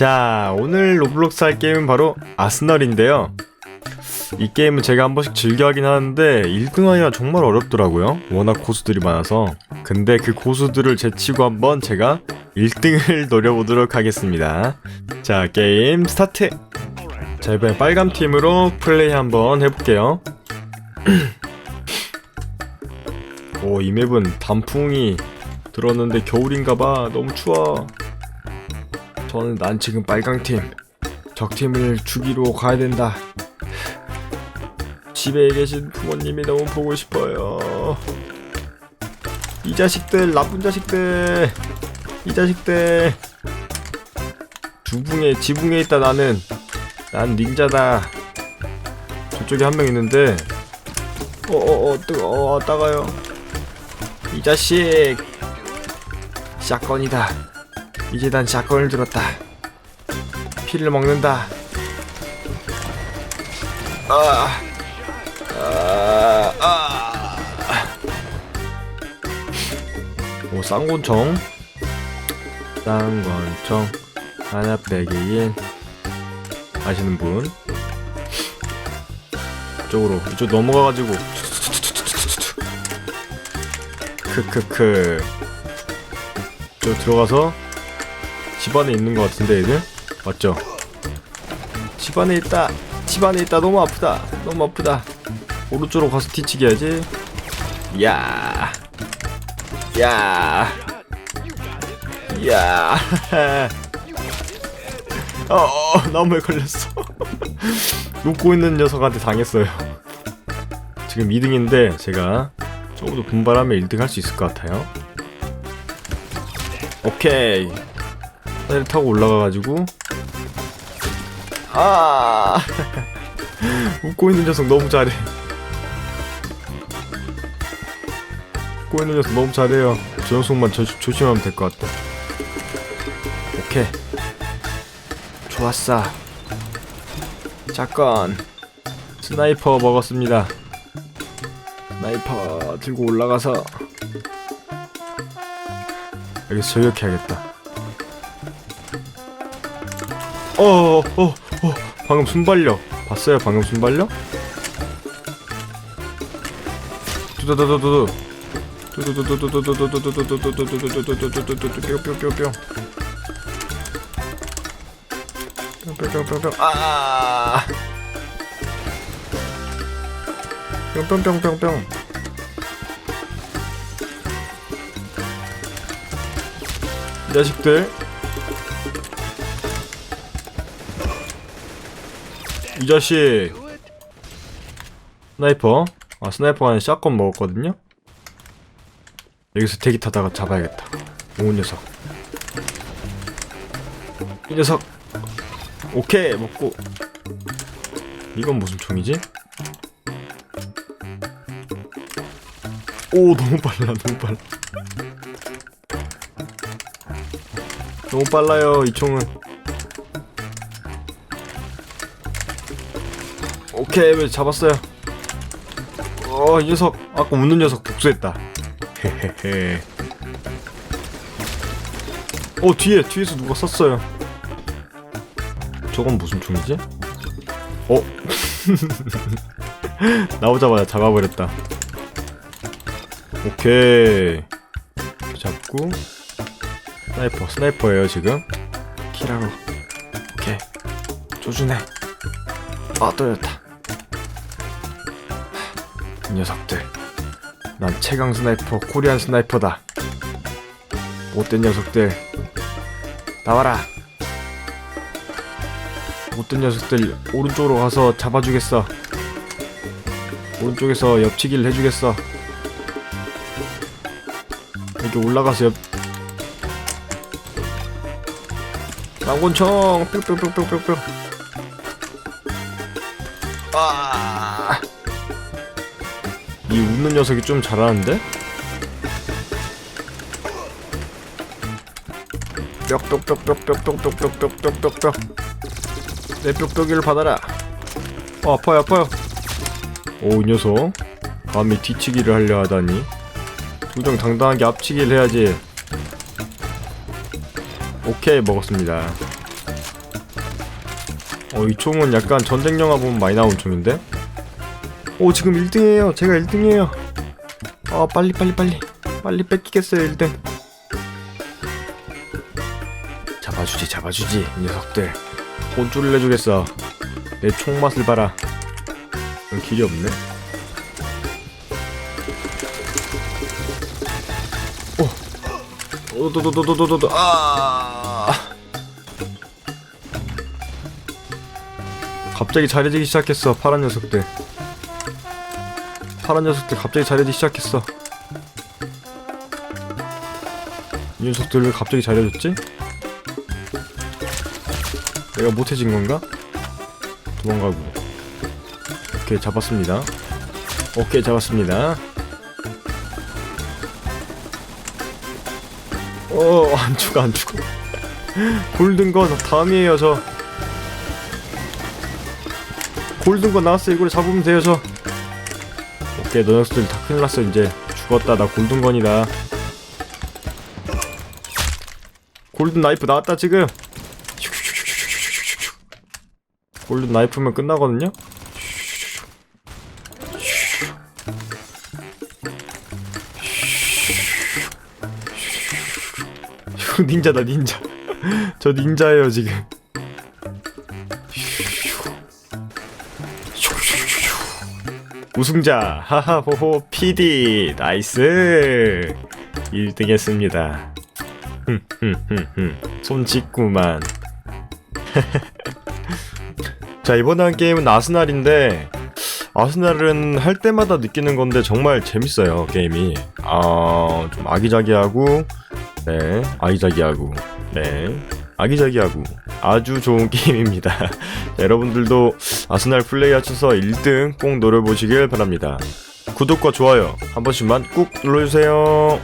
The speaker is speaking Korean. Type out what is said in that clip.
자, 오늘 로블록스 할 게임은 바로 아스널인데요. 이 게임은 제가 한 번씩 즐겨 하긴 하는데 1등하기가 정말 어렵더라고요. 워낙 고수들이 많아서. 근데 그 고수들을 제치고 한번 제가 1등을 노려보도록 하겠습니다. 자, 게임 스타트! 자, 이번엔 빨간 팀으로 플레이 한번 해볼게요. 오, 이 맵은 단풍이 들었는데 겨울인가봐. 너무 추워. 저는 난 지금 빨강팀 적팀을 죽이러 가야 된다. 집에 계신 부모님이 너무 보고 싶어요. 이 자식들 나쁜 자식들 이 자식들. 주붕에 지붕에 있다 나는. 난 닌자다. 저쪽에 한 명 있는데. 어어어 뜨거 어 따가요. 이 자식. 샷건이다 이제 난 샷건을 들었다. 피를 먹는다. 아, 아, 아. 오, 쌍권총. 쌍권총. 하나 빼기인. 아시는 분? 이쪽으로, 이쪽 넘어가가지고. 크크크. 저 들어가서 집 안에 있는 것 같은데 얘들? 맞죠? 집 안에 있다 집 안에 있다 너무 아프다 너무 아프다 오른쪽으로 가서 뒤치기 해야지 야 야. 야. 어, 어, 나무에 걸렸어. 웃고 있는 녀석한테 당했어요. 지금 2등인데 제가 조금 더 분발하면 1등 할 수 있을 것 같아요. 오케이. 하늘 타고 올라가가지고. 아. 웃고 있는 녀석 너무 잘해. 웃고 있는 녀석 너무 잘해요. 저 녀석만 조, 조심하면 될 것 같다 오케이. 좋았어. 잠깐. 스나이퍼 먹었습니다. 스나이퍼 들고 올라가서. 여기서 저격해야겠다 어어 어 어, 어, 방금 순발력 봤어요 방금 순발력? 두두두두두 뾰뾰뾰뾰뾰 뿅뿅뿅뿅 아 뿅뿅뿅뿅뿅 이 자식들 이 자식. 스나이퍼. 아 스나이퍼가 아니라 샷건 먹었거든요? 여기서 대기 타다가 잡아야겠다. 오 녀석. 이 녀석. 오케이 먹고. 이건 무슨 총이지? 오 너무 빨라 너무 빨라. 너무 빨라요 이 총은 오케이 왜 잡았어요? 어이 녀석. 아까 웃는 녀석 복수했다. 헤헤헤. 어 뒤에 뒤에서 누가 쐈어요. 저건 무슨 총이지? 어? 나오자마자 잡아버렸다. 오케이. 잡고. 스나이퍼 스나이퍼예요 지금? 키라로. 오케이. 조준해. 아 또였다 이 녀석들. 난 최강 스나이퍼 코리안 스나이퍼다. 못된 녀석들 나와라. 못된 녀석들 오른쪽으로 가서 잡아주겠어. 오른쪽에서 옆치기를 해주겠어. 이렇게 올라가서 옆 쌍권총 뿅뿅뿅뿅뿅뿅 아. 이 웃는 녀석이 좀 잘하는데? 뿅뿅뿅뿅뿅뿅뿅뿅뿅뿅뿅 내 뿅뿅이를 받아라. 어 아파요 아파요. 오이 녀석. 감히 뒤치기를 하려 하다니. 두정 당당하게 앞치기를 해야지. 오케이 먹었습니다. 어, 이 총은 약간 전쟁 영화 보면 많이 나온 총인데? 오, 지금 1등이에요. 제가 1등이에요. 아, 빨리, 빨리, 빨리. 빨리 뺏기겠어요, 1등. 잡아주지, 잡아주지, 이 녀석들. 혼쭐을 내주겠어. 내 총 맛을 봐라. 길이 없네. 오, 도도도도도도도, 아. 갑자기 잘해지기 시작했어 파란 녀석들 파란 녀석들 갑자기 잘해지기 시작했어. 이 녀석들 왜 갑자기 잘해졌지? 내가 못해진 건가? 도망가고. 오케이 잡았습니다. 오케이 잡았습니다. 어 안 죽어 안 죽어. 골든건 다음이에요 저. 골든건 나왔어 이걸 잡으면 돼요 저 오케이 너 녀석들 다 큰일 났어. 이제 죽었다. 나 골든건이다. 골든 나이프 나왔다 지금. 골든 나이프면 끝나거든요? 닌자다 닌자. 저 닌자예요 지금 우승자 하하호호 PD 나이스. 1등 했습니다. 손 씻구만. 자 이번에 한 게임은 아스날인데 아스날은 할 때마다 느끼는 건데 정말 재밌어요 게임이. 아좀 아기자기하고 네 아기자기하고 네 아기자기하고 아주 좋은 게임입니다. 자, 여러분들도 아스날 플레이 하셔서 1등 꼭 노려보시길 바랍니다. 구독과 좋아요 한 번씩만 꾹 눌러주세요